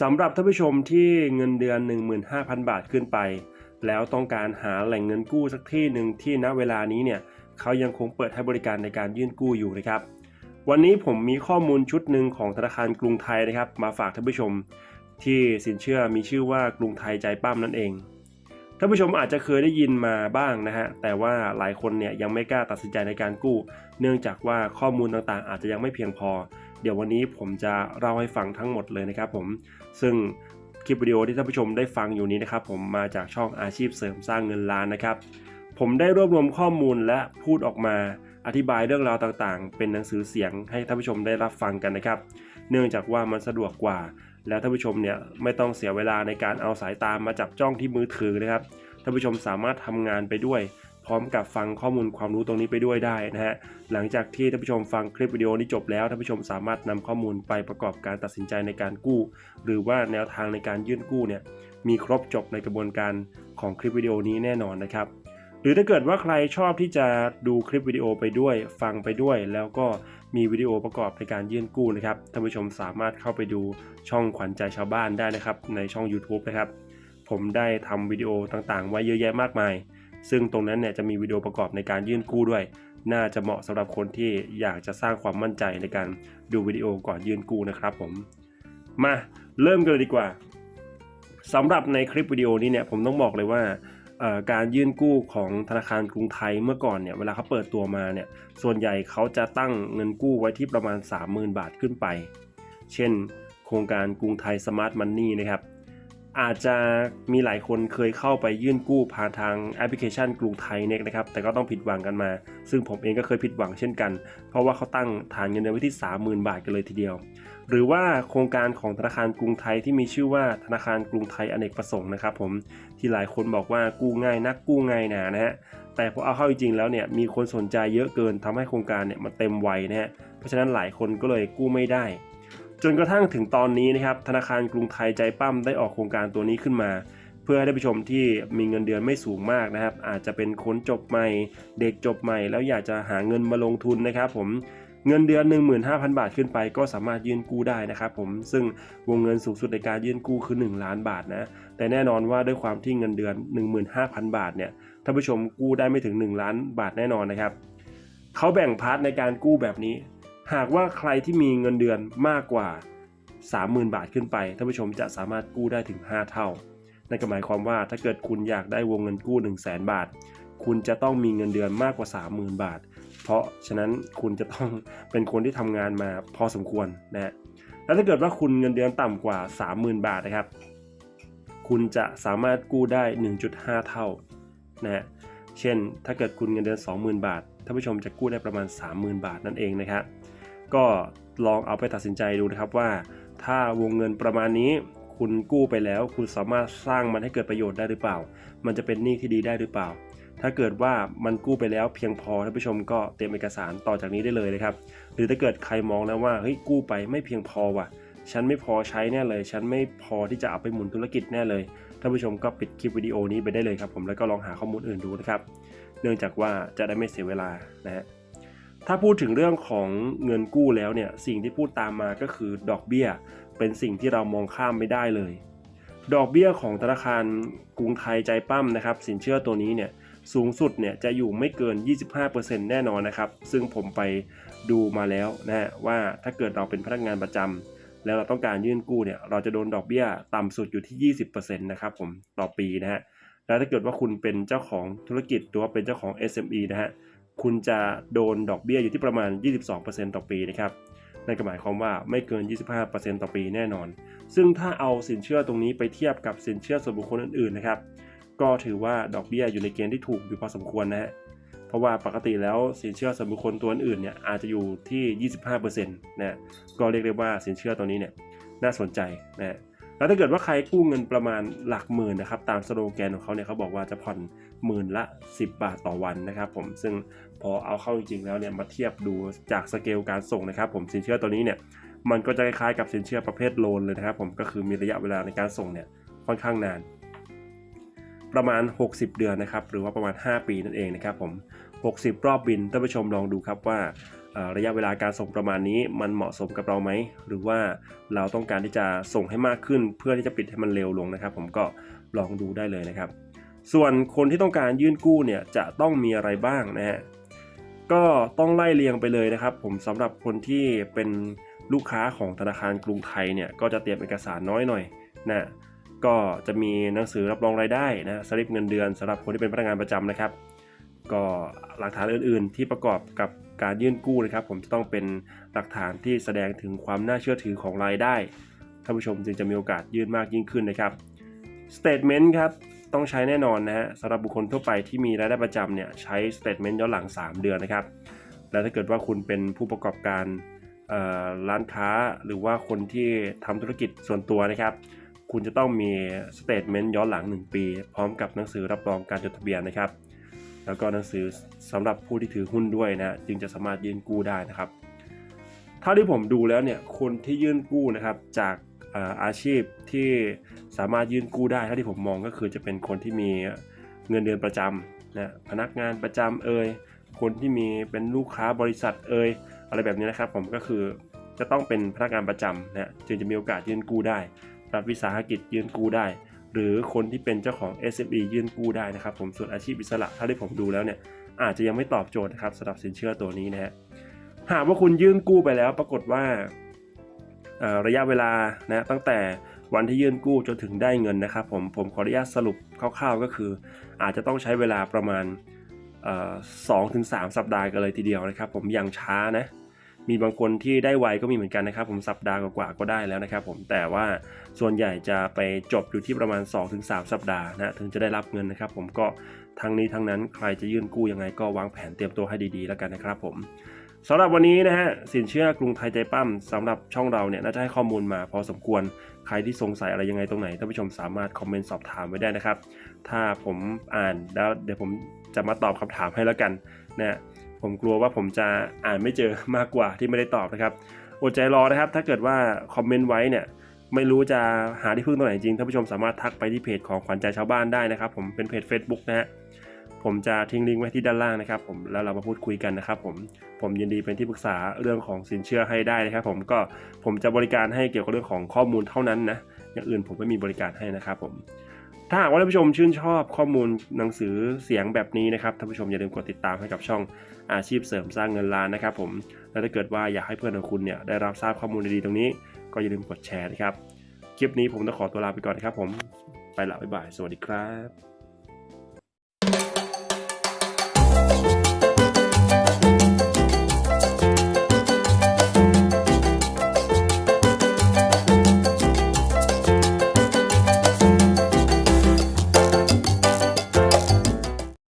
สำหรับท่านผู้ชมที่เงินเดือน 15,000 บาทขึ้นไป แล้วต้องการหาแหล่งเงินกู้สักที่หนึ่งที่ณเวลานี้เนี่ยเขายังคงเปิดให้บริการในการยื่นกู้อยู่นะครับ วันนี้ผมมีข้อมูลชุดหนึ่งของธนาคารกรุงไทยนะครับ มาฝากท่านผู้ชม ที่สินเชื่อมีชื่อว่ากรุงไทยใจปั้มนั่นเองท่านผู้ชมอาจจะเคยได้ยินมาบ้างนะฮะแต่ว่าหลายคนเนี่ยยังไม่กล้าตัดสินใจในการกู้ เนื่องจากว่าข้อมูลต่างๆ อาจจะยังไม่เพียงพอ เดี๋ยววันนี้ผมจะเล่าให้ฟังทั้งหมดเลยนะครับผมซึ่งคลิปวิดีโอที่ท่านผู้ชมได้ฟังอยู่นี้นะครับผมมาจากช่องอาชีพเสริมสร้างเงินล้านนะครับ ผมได้รวบรวมข้อมูลและพูดออกมาอธิบายเรื่องราวต่างๆ เป็นหนังสือเสียงให้ท่านผู้ชมได้รับฟังกันนะครับ เนื่องจากว่ามันสะดวกกว่า แล้วท่านผู้ชมเนี่ยไม่ต้องเสียเวลาในการเอาสายตามมาจับจ้องที่มือถือนะครับท่านผู้ชมสามารถทำงานไปด้วย พร้อมกับฟังข้อมูลความรู้ตรงนี้ไปด้วยได้นะฮะหลังจากที่ท่านผู้ชมฟังคลิปวิดีโอนี้จบแล้วท่านผู้ชมสามารถนำข้อมูลไปประกอบการตัดสินใจในการกู้ หรือว่าแนวทางในการยื่นกู้เนี่ยมีครบจบในกระบวนการของคลิปวิดีโอนี้แน่นอนนะครับหรือถ้าเกิดว่าใครชอบที่จะดูคลิปวิดีโอไปด้วย ฟังไปด้วย แล้วก็มีวิดีโอประกอบในการยื่นกู้นะครับท่านผู้ชมสามารถเข้าไปดูช่องขวัญใจชาวบ้านได้นะครับในช่อง YouTube นะครับผมได้ทำวิดีโอต่างๆ ไว้เยอะแยะมากมาย ซึ่งตรงนั้นเนี่ยจะมีวิดีโอประกอบในการยื่นกู้ด้วย น่าจะเหมาะสำหรับคนที่อยากจะสร้างความมั่นใจในการดูวิดีโอก่อนยื่นกู้นะครับผม มาเริ่มกันเลยดีกว่าสำหรับในคลิปวิดีโอนี้เนี่ยผมต้องบอกเลยว่าการยื่นกู้ของธนาคารกรุงไทยเมื่อก่อนเนี่ยเวลาเขาเปิดตัวมาเนี่ยส่วนใหญ่เขาจะตั้งเงินกู้ไว้ที่ประมาณ 30,000 บาทขึ้นไป เช่น โครงการกรุงไทยสมาร์ทมันนี่นะครับ อาจจะมีหลายคนเคยเข้าไปยื่นกู้ผ่านทางแอปพลิเคชันกรุงไทยเน็กนะครับแต่ก็ต้องผิดหวังกันมา ซึ่งผมเองก็เคยผิดหวังเช่นกัน เพราะว่าเขาตั้งฐานเงินเดือนไว้ที่ 30,000 บาทกันเลยทีเดียว หรือว่าโครงการของธนาคารกรุงไทยที่มีชื่อว่าธนาคารกรุงไทยอเนกประสงค์นะครับผมที่หลายคนบอกว่ากู้ง่ายนักกู้ง่ายหนานะฮะแต่พอเอาเข้าจริงๆแล้วเนี่ยมีคนสนใจเยอะเกินทำให้โครงการเนี่ยมันเต็มวัยนะฮะเพราะฉะนั้นหลายคนก็เลยกู้ไม่ได้ จนกระทั่งถึงตอนนี้นะครับธนาคารกรุงไทยใจปั้มได้ออกโครงการตัวนี้ขึ้นมา เพื่อให้ท่านผู้ชมที่มีเงินเดือนไม่สูงมากนะครับ อาจจะเป็นคนจบใหม่ เด็กจบใหม่ แล้วอยากจะหาเงินมาลงทุนนะครับผมเงินเดือน 15,000 บาทขึ้นไปก็สามารถยื่นกู้ได้นะครับผมซึ่งวงเงินสูงสุดในการยื่นกู้คือ 1 ล้านบาทนะแต่แน่นอนว่าด้วยความที่เงินเดือน 15,000 บาทเนี่ยท่านผู้ชมกู้ได้ไม่ถึง 1 ล้านบาทแน่นอนนะครับเขาแบ่งพาร์ทในการกู้แบบนี้ หากว่าใครที่มีเงินเดือนมากกว่า 30,000 บาทขึ้นไปท่านผู้ชมจะสามารถกู้ได้ถึง 5 เท่านั่นก็หมายความว่าถ้าเกิดคุณอยากได้วงเงินกู้ 1 0 0 0 0แบาท คุณจะต้องมีเงินเดือนมากกว่า 30,000 บาท เพราะฉะนั้นคุณจะต้องเป็นคนที่ทำงานมาพอสมควรนะฮะแล้วถ้าเกิดว่าคุณเงินเดือนต่ำกว่า 30,000 บาทนะครับ คุณจะสามารถกู้ได้ 1.5 เท่านะฮะเช่น ถ้าเกิดคุณเงินเดือน 20,000 บาทท่านผู้ชมจะกู้ได้ประมาณ 30,000 บาทนั่นเองนะครับ ก็ลองเอาไปตัดสินใจดูนะครับว่า ถ้าวงเงินประมาณนี้คุณกู้ไปแล้ว คุณสามารถสร้างมันให้เกิดประโยชน์ได้หรือเปล่า มันจะเป็นหนี้ที่ดีได้หรือเปล่า ถ้าเกิดว่ามันกู้ไปแล้วเพียงพอท่านผู้ชมก็เตรียมเอกสารต่อจากนี้ได้เลยนะครับ หรือถ้าเกิดใครมองแล้วว่าเฮ้ยกู้ไปไม่เพียงพอว่ะ ฉันไม่พอใช้แน่เลย ฉันไม่พอที่จะเอาไปหมุนธุรกิจแน่เลยท่านผู้ชมก็ปิดคลิปวิดีโอนี้ไปได้เลยครับผมแล้วก็ลองหาข้อมูลอื่นดูนะครับ เนื่องจากว่าจะได้ไม่เสียเวลานะฮะ ถ้าพูดถึงเรื่องของเงินกู้แล้วเนี่ยสิ่งที่พูดตามมาก็คือดอกเบี้ย เป็นสิ่งที่เรามองข้ามไม่ได้เลย ดอกเบี้ยของธนาคารกรุงไทยใจปั้มนะครับ สินเชื่อตัวนี้เนี่ยสูงสุดเนี่ยจะอยู่ไม่เกิน 25%แน่นอนนะครับ ซึ่งผมไปดูมาแล้วนะฮะว่าถ้าเกิดเราเป็นพนักงานประจำแล้วเราต้องการยื่นกู้เนี่ยเราจะโดนดอกเบี้ยต่ำสุดอยู่ที่ 20%นะครับผมต่อปีนะฮะแล้วถ้าเกิดว่าคุณเป็นเจ้าของธุรกิจหรือว่าเป็นเจ้าของ SME นะฮะ คุณจะโดนดอกเบี้ยอยู่ที่ประมาณ 22%ต่อปีนะครับนั่นก็หมายความว่าไม่เกิน 25%ต่อปีแน่นอน ซึ่งถ้าเอาสินเชื่อตรงนี้ไปเทียบกับสินเชื่อส่วนบุคคลอื่นๆนะครับ ก็ถือว่าดอกเบี้ยอยู่ในเกณฑ์ที่ถูกอยู่พอสมควรนะฮะ เพราะว่าปกติแล้วสินเชื่อส่วนบุคคลตัวอื่นเนี่ยอาจจะอยู่ที่ 25%นะฮะก็เรียกได้ว่าสินเชื่อตัวนี้เนี่ยน่าสนใจนะฮะ แล้วถ้าเกิดว่าใครกู้เงินประมาณหลักหมื่นนะครับตามสโลแกนของเขาเนี่ยเขาบอกว่าจะผ่อนหมื่นละ 10 บาทต่อวันนะครับผมซึ่งพอเอาเข้าจริงๆแล้วเนี่ยมาเทียบดูจากสเกลการส่งนะครับผมสินเชื่อตัวนี้เนี่ยมันก็จะคล้ายๆกับสินเชื่อประเภทโลนเลยนะครับผมก็คือมีระยะเวลาในการส่งเนี่ยค่อนข้างนาน ประมาณ 60 เดือนนะครับหรือว่าประมาณ 5 ปีนั่นเองนะครับผม 60 รอบบินท่านผู้ชมลองดูครับว่า ระยะเวลาการส่งประมาณนี้มันเหมาะสมกับเราไหม หรือว่าเราต้องการที่จะส่งให้มากขึ้น เพื่อที่จะปิดให้มันเร็วลงนะครับ ผมก็ลองดูได้เลยนะครับ ส่วนคนที่ต้องการยื่นกู้เนี่ยจะต้องมีอะไรบ้างนะฮะก็ต้องไล่เรียงไปเลยนะครับ ผมสำหรับคนที่เป็นลูกค้าของธนาคารกรุงไทยเนี่ยก็จะเตรียมเอกสารน้อยหน่อยนะก็จะมีหนังสือรับรองรายได้นะสลิปเงินเดือนสำหรับคนที่เป็นพนักงานประจำนะครับ ก็หลักฐานอื่น ๆ ที่ประกอบกับ การยื่นกู้นะครับ ผมจะต้องเป็นหลักฐานที่แสดงถึงความน่าเชื่อถือของรายได้ท่านผู้ชมจึงจะมีโอกาสยื่นมากยิ่งขึ้นนะครับ Statement ครับต้องใช้แน่นอนนะฮะสำหรับบุคคลทั่วไปที่มีรายได้ประจำเนี่ยใช้ Statement ย้อนหลัง 3 เดือนนะครับ แล้วถ้าเกิดว่าคุณเป็นผู้ประกอบการร้านค้าหรือว่าคนที่ทำธุรกิจส่วนตัวนะครับ คุณจะต้องมี Statement ย้อนหลัง 1 ปี พร้อมกับหนังสือรับรองการจดทะเบียนนะครับ แล้วก็หนังสือสำหรับผู้ที่ถือหุ้นด้วยนะจึงจะสามารถยื่นกู้ได้นะครับเท่าที่ผมดูแล้วเนี่ยคนที่ยื่นกู้นะครับจากอาชีพที่สามารถยื่นกู้ได้เท่าที่ผมมองก็คือจะเป็นคนที่มีเงินเดือนประจำนะพนักงานประจำเอ่ยคนที่มีเป็นลูกค้าบริษัทเอ่ยอะไรแบบนี้นะครับ ผมก็คือจะต้องเป็นพนักงานประจำนะจึงจะมีโอกาสยื่นกู้ได้รัฐวิสาหกิจยื่นกู้ได้ หรือคนที่เป็นเจ้าของ SME ยื่นกู้ได้นะครับ ผมส่วนอาชีพอิสระถ้าที่ผมดูแล้วเนี่ยอาจจะยังไม่ตอบโจทย์นะครับสำหรับสินเชื่อตัวนี้นะฮะหากว่าคุณยื่นกู้ไปแล้ว ปรากฏว่าระยะเวลานะตั้งแต่วันที่ยื่นกู้จนถึงได้เงินนะครับ ผมผมขออนุญาตสรุปคร่าวๆก็คือ อาจจะต้องใช้เวลาประมาณสองถึงสามสัปดาห์กันเลยทีเดียวนะครับ ผมอย่างช้านะ มีบางคนที่ได้ไวก็มีเหมือนกันนะครับ ผมสัปดาห์กว่าก็ได้แล้วนะครับ ผมแต่ว่าส่วนใหญ่จะไปจบอยู่ที่ประมาณ 2-3 สัปดาห์นะถึงจะได้รับเงินนะครับ ผมก็ทั้งนี้ทั้งนั้นใครจะยื่นกู้ยังไงก็วางแผนเตรียมตัวให้ดีๆ แล้วกันนะครับผมสำหรับวันนี้นะฮะสินเชื่อกรุงไทยใจปั้มสำหรับช่องเราเนี่ยน่าจะให้ข้อมูลมาพอสมควรใครที่สงสัยอะไรยังไงตรงไหนท่านผู้ชมสามารถคอมเมนต์สอบถามไว้ได้นะครับ ถ้าผมอ่านแล้วเดี๋ยวผมจะมาตอบคำถามให้แล้วกันนะฮะ ผมกลัวว่าผมจะอ่านไม่เจอมากกว่าที่ไม่ได้ตอบนะครับอดใจรอนะครับ ถ้าเกิดว่าคอมเมนต์ไว้เนี่ยไม่รู้จะหาที่พึ่งตรงไหนจริงท่านผู้ชมสามารถทักไปที่เพจของขวัญใจชาวบ้านได้นะครับ ผมเป็นเพจ Facebook นะฮะผมจะทิ้งลิงก์ไว้ที่ด้านล่างนะครับ ผมแล้วเรามาพูดคุยกันนะครับ ผมผมยินดีเป็นที่ปรึกษาเรื่องของสินเชื่อให้ได้นะครับ ผมก็ผมจะบริการให้เกี่ยวกับเรื่องของข้อมูลเท่านั้นนะอย่างอื่นผมไม่มีบริการให้นะครับผม ถ้าหากว่าท่านผู้ชมชื่นชอบข้อมูลหนังสือเสียงแบบนี้นะครับท่านผู้ชมอย่าลืมกดติดตามให้กับช่องอาชีพเสริมสร้างเงินล้านนะครับผมและถ้าเกิดว่าอยากให้เพื่อนของคุณเนี่ยได้รับทราบข้อมูลดีๆตรงนี้ ก็อย่าลืมกดแชร์นะครับคลิปนี้ผมต้องขอตัวลาไปก่อนนะครับผมไปละบ๊ายบายสวัสดีครับ